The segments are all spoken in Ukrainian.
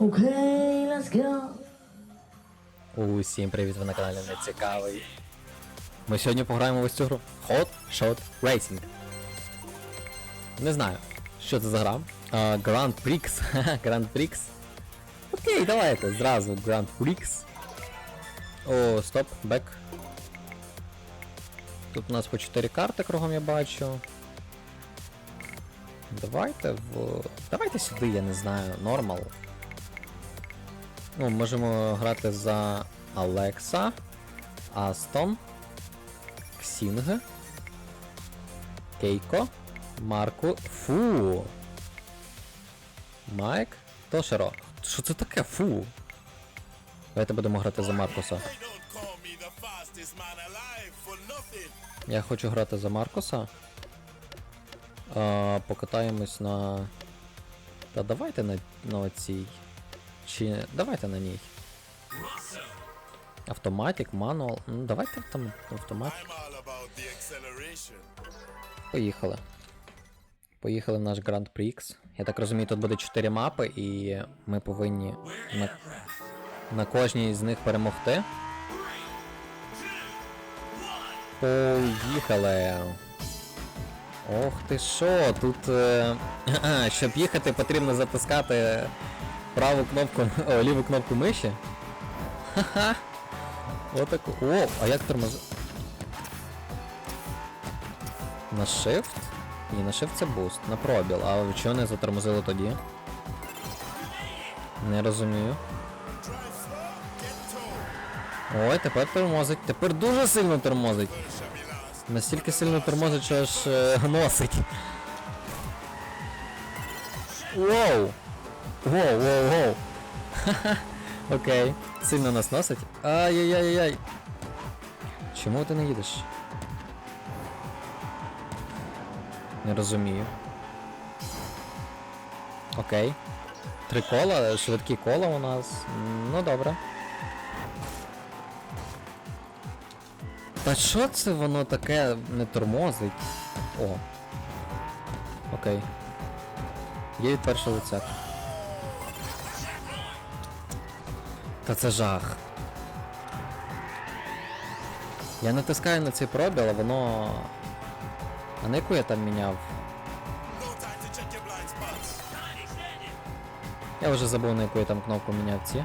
Okay, let's go. Усім привіт, ви на каналі Нецікавий. Ми сьогодні пограємо в ось цю гру Hot Shot Racing. Не знаю, що це за гра. А, Grand Prix. Grand Prix. Окей, давайте зразу Grand Prix. О, стоп, бек. Тут у нас по 4 карти кругом я бачу. Давайте в. Давайте сюди, я не знаю, нормал. Ну, можемо грати за Алекса, Астон, Ксінг, Кейко, Марку. Фу. Майк, Тошеро. Що це таке? Фу. Давайте будемо грати за Маркуса. Я хочу грати за Маркуса. А, покатаємось на. Та давайте на, на оцій. Чи. Давайте на ній. Автоматик, мануал. Ну, давайте автом... автомат. I'm all about the acceleration. Поїхали. Поїхали в наш Grand Prix. Я так розумію, тут буде 4 мапи, і ми повинні на, на кожній з них перемогти. Поїхали. Ох ти що, тут. Е... щоб їхати, потрібно затискати праву кнопку, о, ліву кнопку миші. Ха-ха. Отаку. О, а як тормоз... На shift? Ні, на shift це буст, на пробіл. А чого не затормозили тоді? Не розумію. Ой, тепер тормозить. Тепер дуже сильно тормозить. Настільки сильно тормозить, що аж е, носить. Воу! Воу, воу, воу. Окей. Сильно нас носить. Ай-яй-яй-яй. Чому ти не їдеш? Не розумію. Окей. Три кола, швидкі кола у нас. Ну добре. Та що це воно таке не тормозить? О. Окей. Є від першого лиця. Та це жах. Я натискаю на цей пробіл, а воно. А на яку я там міняв? Я вже забув на яку я там кнопку міняв ці.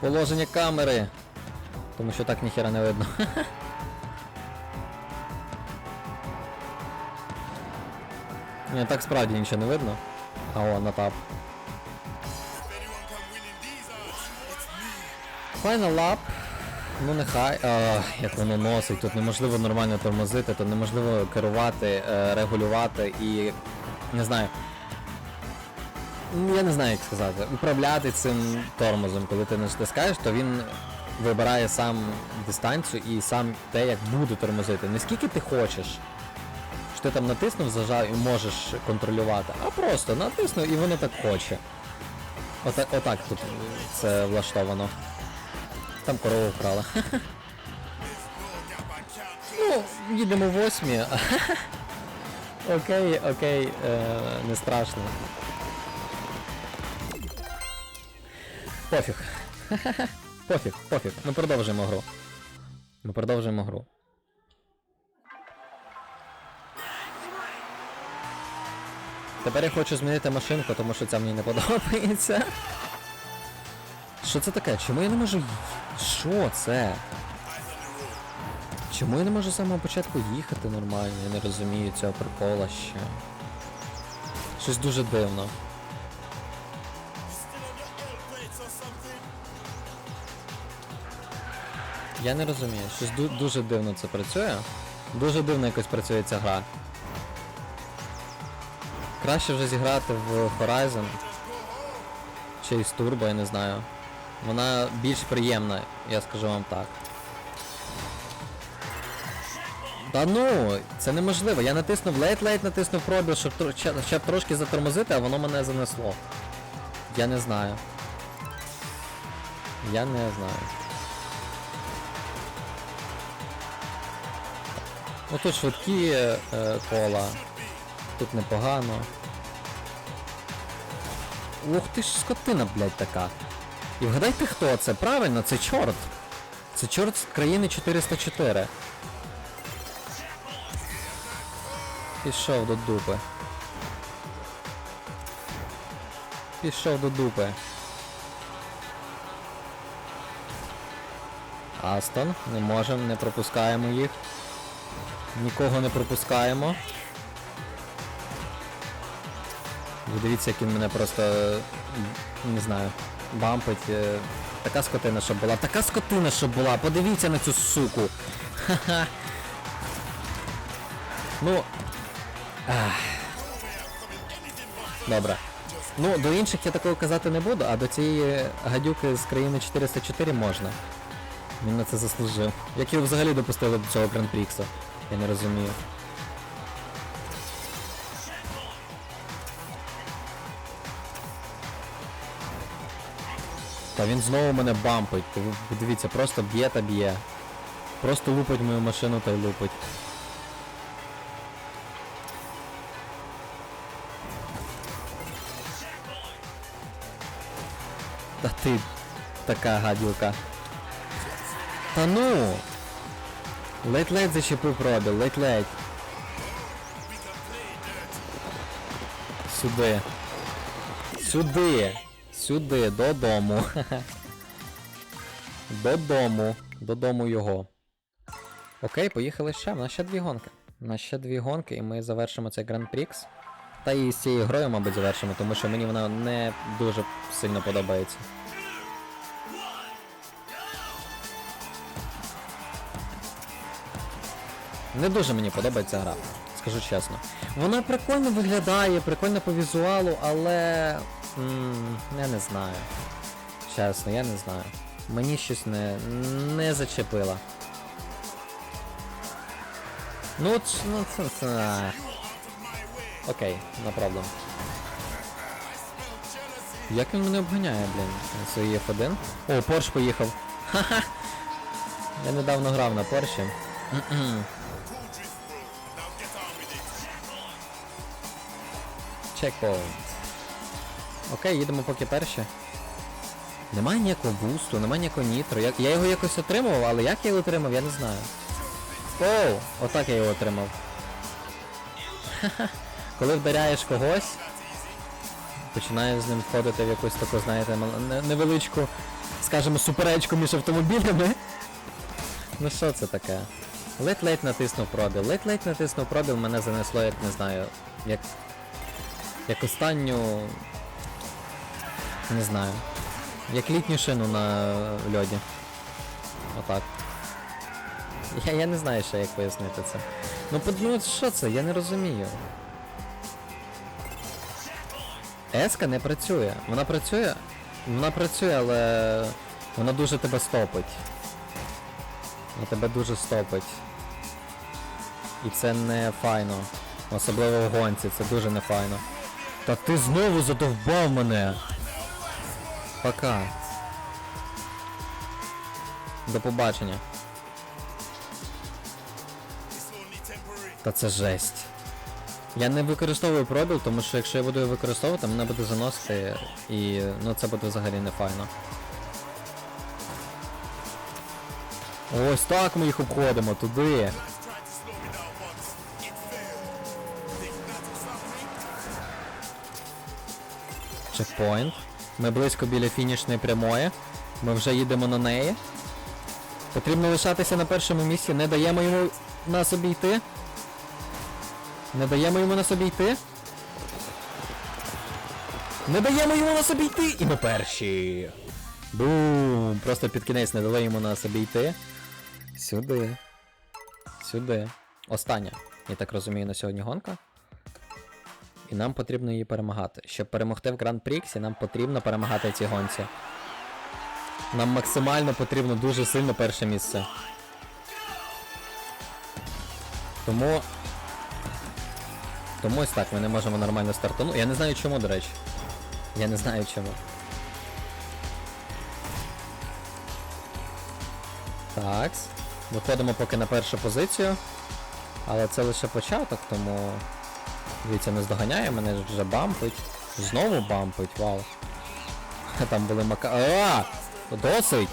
Положення камери. Тому що так ніхера не видно. Ні, так справді нічого не видно. А о, на тап. Final lap. Ну нехай. А, як воно носить, тут неможливо нормально тормозити, тут неможливо керувати, е, регулювати і. Не знаю. Я не знаю, як сказати. Управляти цим тормозом, коли ти не стискаєш, то він вибирає сам дистанцію і сам те, як буде тормозити. Не скільки ти хочеш. Що ти там натиснув, зажав і можеш контролювати, а просто натиснув і воно так хоче. Отак, отак тут це влаштовано. Там корову вкрала. Ну, їдемо восьмі. Окей, окей, е, не страшно. Пофіг. Пофіг, пофіг. Ми продовжуємо гру. Ми продовжуємо гру. Тепер я хочу змінити машинку, тому що ця мені не подобається. Що це таке? Чому я не можу. Що це? Чому я не можу з самого початку їхати нормально? Я не розумію цього прикола ще. Щось дуже дивно. Я не розумію, щось ду- дуже дивно це працює. Дуже дивно якось працює ця гра. Краще вже зіграти в Horizon. Чи із Turbo, я не знаю. Вона більш приємна, я скажу вам так. Та ну, це неможливо. Я натиснув лейт-лейт, натиснув пробіл, щоб, ще- трошки затормозити, а воно мене занесло. Я не знаю. Я не знаю. Ну швидкі е, кола. Тут непогано. Ух ти ж скотина, блядь, така. І вгадайте хто це? Правильно, це чорт. Це чорт з країни 404. Пішов до дупи. Пішов до дупи. Астон, не можемо, не пропускаємо їх. Нікого не пропускаємо. Ви дивіться, як він мене просто не знаю, бампить. е, Така скотина, щоб була. Така скотина, щоб була. Подивіться на цю суку. Ха-ха. Ну. Ах. Добре. Ну, до інших я такого казати не буду, а до цієї гадюки з країни 404 можна. Він на це заслужив. Як його взагалі допустили до цього гран-прікса? Я не розумію. Та він знову мене бампить. Дивіться, просто б'є та б'є. Просто лупить мою машину та й лупить. Та ти така гадюка. Та ну! Ледь-ледь зачепив пробіл, ледь-ледь. Сюди. Сюди. Сюди, додому. Додому. Додому його. Окей, поїхали ще. У нас ще дві гонки. У нас ще дві гонки, і ми завершимо цей Grand Prix. Та і з цією грою, мабуть, завершимо, тому що мені вона не дуже сильно подобається. Не дуже мені подобається гра, скажу чесно. Вона прикольно виглядає, прикольно по візуалу, але. М, я не знаю. Чесно, я не знаю. Мені щось не, не зачепило. Ну, ч- ну це. це. Окей, no problem. Як він мене обганяє, блін, на своїй F1? О, Порш поїхав. Ха-ха! Я недавно грав на Порші. Чекпоінт. Окей, їдемо поки перші. Немає ніякого бусту, немає ніякого нітро. Я, я його якось отримував, але як я його отримав, я не знаю. Оу, отак я його отримав. Коли вдаряєш когось, починаєш з ним входити в якусь таку, знаєте, невеличку, скажімо, суперечку між автомобілями. Ну що це таке? Ледь-ледь натиснув пробіл. Ледь-ледь натиснув пробіл, мене занесло, як не знаю, як. Як останню. Не знаю. Як літню шину на льоді. Отак. Я, я не знаю ще як пояснити це. Ну ну що це? Я не розумію. Еска не працює. Вона працює. Вона працює, але вона дуже тебе стопить. Вона тебе дуже стопить. І це не файно. Особливо в гонці, це дуже не файно. Та ти знову задовбав мене. Пока. До побачення. Та це жесть. Я не використовую пробіл, тому що якщо я буду його використовувати, мене буде заносити і ну це буде взагалі не файно. Ось так ми їх обходимо туди. Чекпоінт. Ми близько біля фінішної прямої. Ми вже їдемо на неї. Потрібно лишатися на першому місці. Не даємо йому на собі йти. Не даємо йому на собі йти. Не даємо йому на собі йти! І ми перші. Бум! Просто під кінець не дали йому на собі йти. Сюди. Сюди. Остання. Я так розумію, на сьогодні гонка. І нам потрібно її перемагати. Щоб перемогти в Гран Пріксі, нам потрібно перемагати ці гонці. Нам максимально потрібно дуже сильно перше місце. Тому. Тому ось так, ми не можемо нормально стартанути. Я не знаю чому, до речі. Я не знаю чому. Так. Виходимо поки на першу позицію. Але це лише початок, тому. Дивіться, не здоганяє, мене вже бампить. Знову бампить, вау. Там були мака. А! Досить!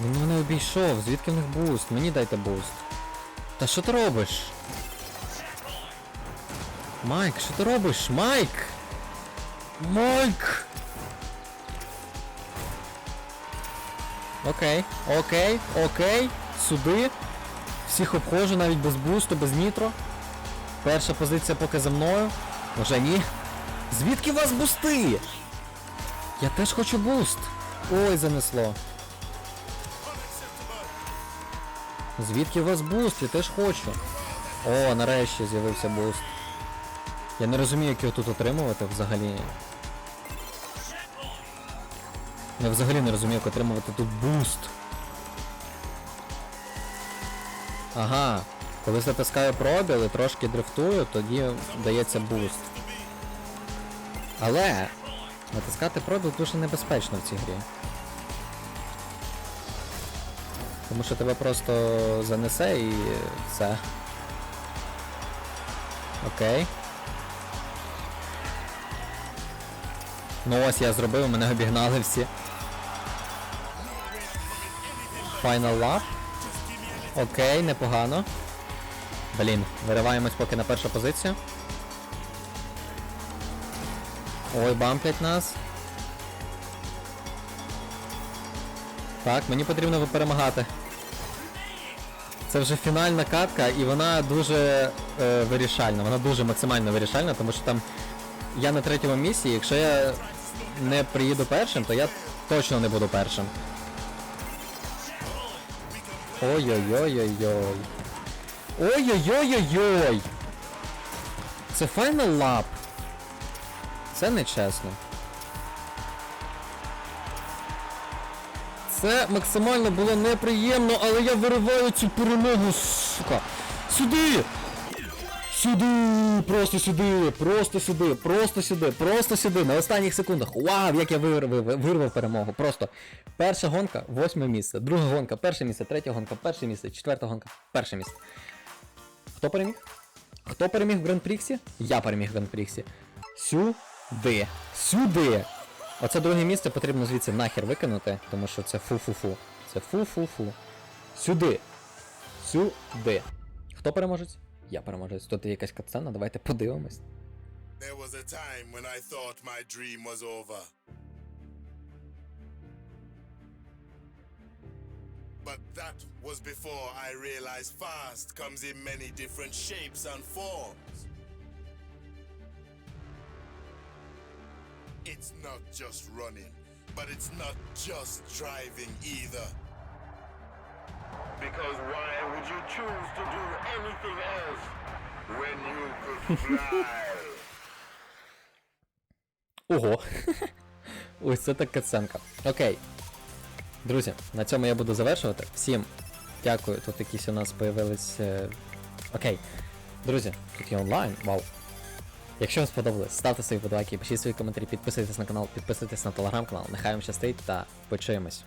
Він мене обійшов, звідки в них буст? Мені дайте буст. Та що ти робиш? Майк, що ти робиш? Майк! Майк! Окей, окей, окей, сюди. Всіх обходжу навіть без бусту, без нітро. Перша позиція поки за мною. Може ні. Звідки вас бусти? Я теж хочу буст. Ой, занесло. Звідки у вас буст? Я теж хочу. О, нарешті з'явився буст. Я не розумію, як його тут отримувати взагалі. Я взагалі не розумію, як отримувати тут буст. Ага. Коли затискаю пробіл і трошки дрифтую, тоді дається буст. Але натискати пробіл дуже небезпечно в цій грі. Тому що тебе просто занесе і все. Окей. Ну ось я зробив, мене обігнали всі. Final lap. Окей, непогано. Блін, вириваємось поки на першу позицію. Ой, бамплять нас. Так, мені потрібно перемагати. Це вже фінальна катка, і вона дуже е, вирішальна. Вона дуже максимально вирішальна, тому що там я на третьому місці, якщо я не приїду першим, то я точно не буду першим. Ой-ой-ой-ой-ой. Ой-ой-ой-ой-ой. Це Final Lap. Це нечесно. Це максимально було неприємно, але я вириваю цю перемогу, сука. Сюди! Сюди! Просто сюди! Просто сюди! Просто сюди! Просто сюди! На останніх секундах! Вау, як я вирвав, вирвав перемогу! Просто перша гонка, восьме місце, друга гонка, перше місце, третя гонка, перше місце, четверта гонка, перше місце. Хто переміг? Хто переміг в Гран-Пріксі? Я переміг в Гран-Пріксі. Сюди. Сюди. Оце друге місце потрібно звідси нахер викинути, тому що це фу-фу-фу. Це фу-фу-фу. Сюди. Сюди. Хто переможець? Я переможець. Тут є якась катсцена, давайте подивимось. There was a time when I thought my dream was over. But that was before I realized fast comes in many different shapes and forms. It's not just running, but it's not just driving either. Because why would you choose to do anything else when you could fly? Ого. Ось це так катсценка. Окей. Друзі, на цьому я буду завершувати. Всім дякую. Тут якісь у нас появились. е, Окей. Друзі, тут є онлайн. Вау. Якщо вам сподобалось, ставте свої подобайки, пишіть свої коментарі, підписуйтесь на канал, підписуйтесь на телеграм-канал. Нехай вам щастить та почуємось.